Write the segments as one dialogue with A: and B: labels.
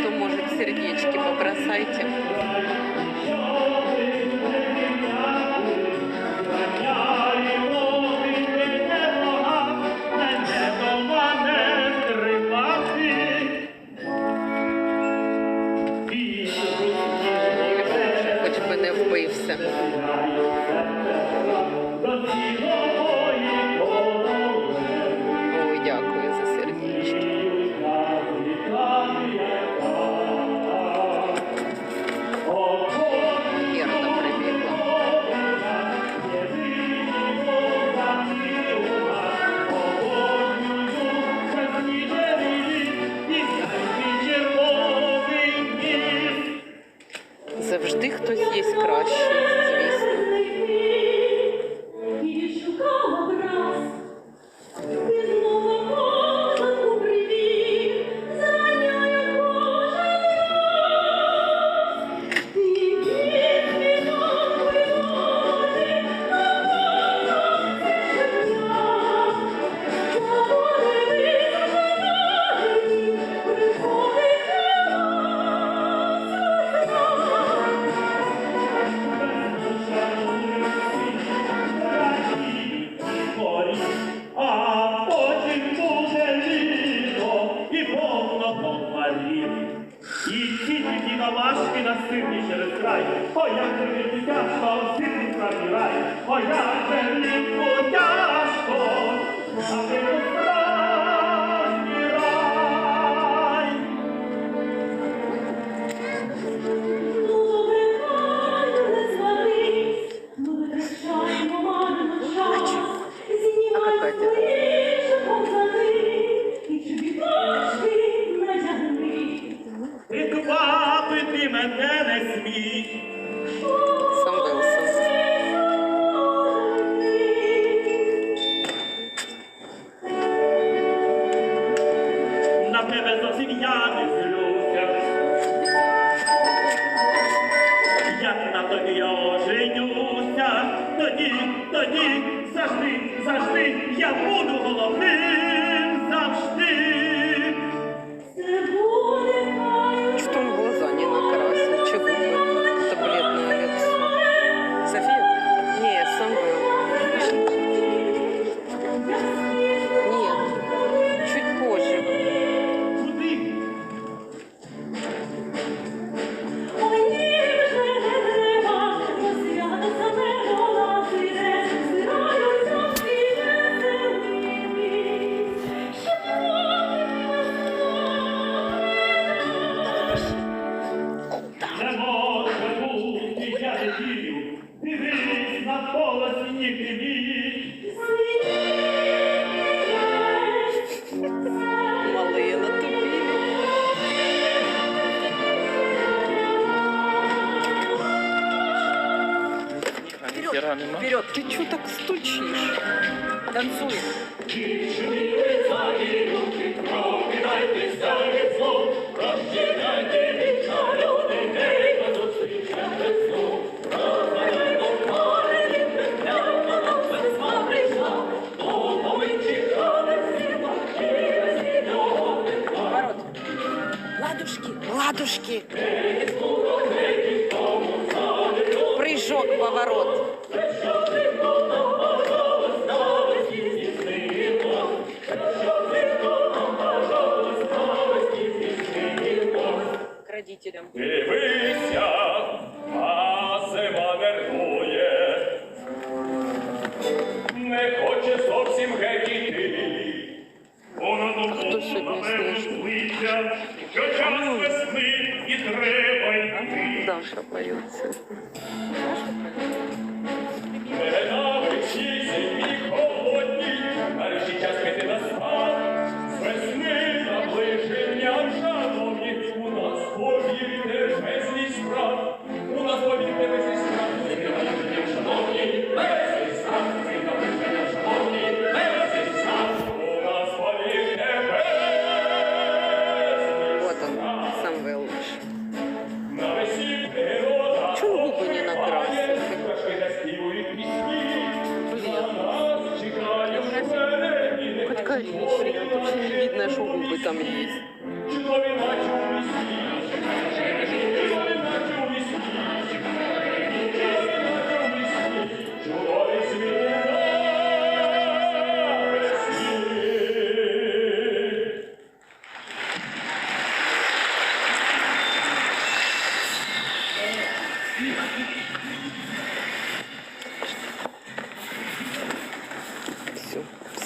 A: кто может сердечки побросайте. Ой,
B: як же мені тяжко, ой, як же на тобі я оженюся, тоді, тоді завжди, завжди я буду головним завжди. Да,
A: нема. Ну.
B: Вперед.
A: Ты что так стучишь? Танцуй. Ладушки, ладушки. Прыжок, поворот. родителям.
B: Дивися, а зима нервує,
A: коричневый,
B: тут очень не
A: видно, что губы там есть.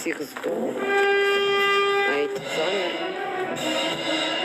C: всех сдул. А эти замерли.